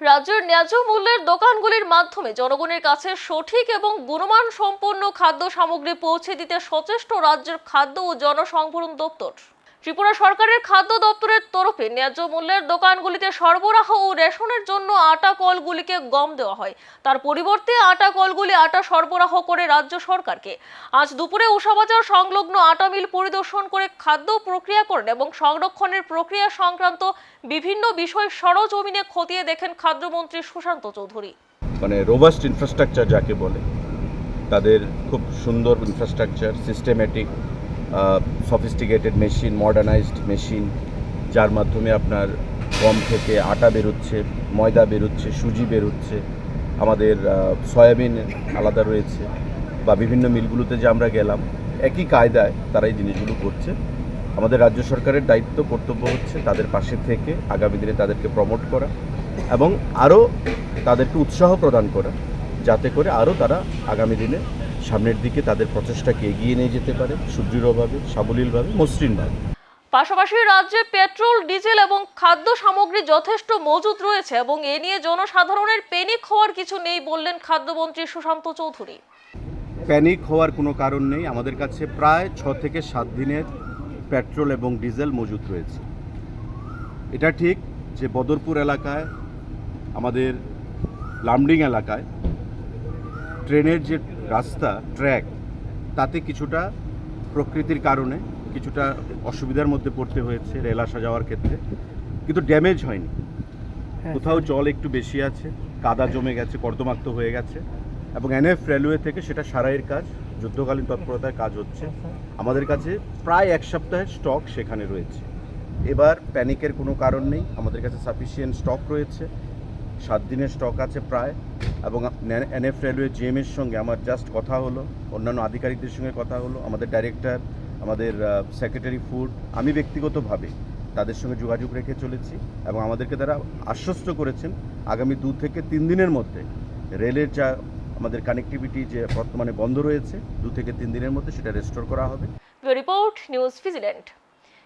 রাজ্যের ন্যায্য মূল্যের দোকানগুলির মাধ্যমে জনগণের কাছে সঠিক এবং গুণমান সম্পন্ন খাদ্য সামগ্রী পৌঁছে দিতে সচেষ্ট রাজ্যের খাদ্য ও জনসংভরণ দপ্তর। ত্রিপুরা সরকারের খাদ্য দপ্তরের তরফে ন্যায্য মূল্যের দোকানগুলিতে সরবরাহ ও রেশনের জন্য আটা কলগুলিকে গম দেওয়া হয়। তার পরিবর্তে আটা কলগুলি আটা সরবরাহ করে রাজ্য সরকারকে। আজ দুপুরে উষাবাজার সংলগ্ন আটা মিল পরিদর্শন করে খাদ্য প্রক্রিয়াকরণ এবং সংরক্ষণের প্রক্রিয়া সংক্রান্ত বিভিন্ন বিষয় সরজমিনে খতিয়ে দেখেন খাদ্যমন্ত্রী সুশান্ত চৌধুরী। মানে রোবাস্ট ইনফ্রাস্ট্রাকচার যাকে বলে, তাদের খুব সুন্দর infrastructure systematic sophisticated machine modernised machine যার মাধ্যমে আপনার গম থেকে আটা বেরোচ্ছে, ময়দা বেরোচ্ছে, সুজি বেরোচ্ছে, আমাদের সয়াবিন আলাদা রয়েছে, বা বিভিন্ন মিলগুলোতে যে আমরা গেলাম, একই কায়দায় তারা এই জিনিসগুলো করছে। আমাদের রাজ্য সরকারের দায়িত্ব, কর্তব্য হচ্ছে তাদের পাশে থেকে আগামী দিনে তাদেরকে প্রমোট করা এবং আরও তাদেরকে উৎসাহ প্রদান করা, যাতে করে আরও তারা আগামী দিনে সামনের দিকে তাদের প্রচেষ্টাকে এগিয়ে নিয়ে যেতে পারে সুদৃঢ়ভাবে সাবলীলভাবে মসৃণভাবে। পাশাপাশি রাজ্যে পেট্রোল ডিজেল এবং খাদ্য সামগ্রী যথেষ্ট মজুত রয়েছে এবং এ নিয়ে জনসাধারণের প্যানিক হওয়ার কিছু নেই বললেন খাদ্যমন্ত্রী সুশান্ত চৌধুরী। প্যানিক হওয়ার কোনো কারণ নেই। আমাদের কাছে প্রায় ছ থেকে সাত দিনের পেট্রোল এবং ডিজেল মজুত রয়েছে। এটা ঠিক যে বদরপুর এলাকায় আমাদের লামডিং এলাকায় ট্রেনের যে রাস্তা ট্র্যাক তাতে কিছুটা প্রকৃতির কারণে কিছুটা অসুবিধার মধ্যে পড়তে হয়েছে রেল আসা যাওয়ার ক্ষেত্রে। কিন্তু ড্যামেজ হয়নি। কোথাও জল একটু বেশি আছে কাদা জমে গেছে কর্দমাক্ত হয়ে গেছে এবং এনএফ রেলওয়ে থেকে সেটা সারাইয়ের কাজ যুদ্ধকালীন তৎপরতায় কাজ হচ্ছে। আমাদের কাছে প্রায় এক সপ্তাহের স্টক সেখানে রয়েছে। এবার প্যানিকের কোনো কারণ নেই। আমাদের কাছে সাফিসিয়েন্ট স্টক রয়েছে। সাত দিনের স্টক আছে প্রায়, এবং এনএফ রেলওয়ে জিএমের সঙ্গে আমার জাস্ট কথা হলো, অন্যান্য আধিকারিকদের সঙ্গে কথা হলো, আমাদের ডাইরেক্টর আমাদের সেক্রেটারি ফুড আমি ব্যক্তিগতভাবে তাদের সঙ্গে যোগাযোগ রেখে চলেছি, এবং আমাদেরকে তারা আশ্বস্ত করেছেন আগামী দু থেকে তিন দিনের মধ্যে রেলের যা আমাদের কানেক্টিভিটি যে বর্তমানে বন্ধ রয়েছে, দু থেকে তিন দিনের মধ্যে সেটা রেস্টোর করা হবে। Report, news